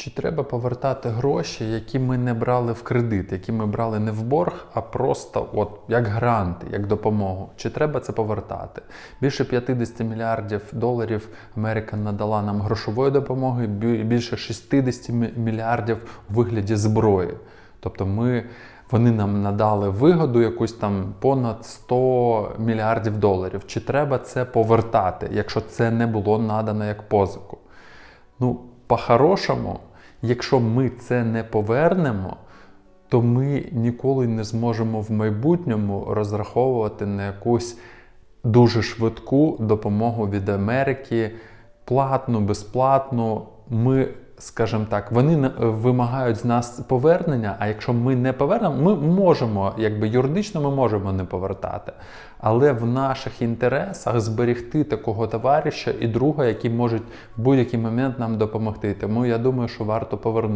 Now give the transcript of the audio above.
Чи треба повертати гроші, які ми не брали в кредит, які ми брали не в борг, а просто от як гранти, як допомогу? Чи треба це повертати? Більше 50 мільярдів доларів Америка надала нам грошової допомоги, більше 60 мільярдів у вигляді зброї. Тобто ми, вони нам надали вигоду якусь там понад 100 мільярдів доларів. Чи треба це повертати, якщо це не було надано як позику? Ну, по-хорошому, якщо ми це не повернемо, то ми ніколи не зможемо в майбутньому розраховувати на якусь дуже швидку допомогу від Америки, платну, безплатну. Ми, скажімо так, вони не- вимагають з нас повернення. А якщо ми не повернемо, ми можемо, якби юридично, ми можемо не повертати. Але в наших інтересах зберегти такого товариша і друга, які можуть в будь-який момент нам допомогти. Тому я думаю, що варто повернути.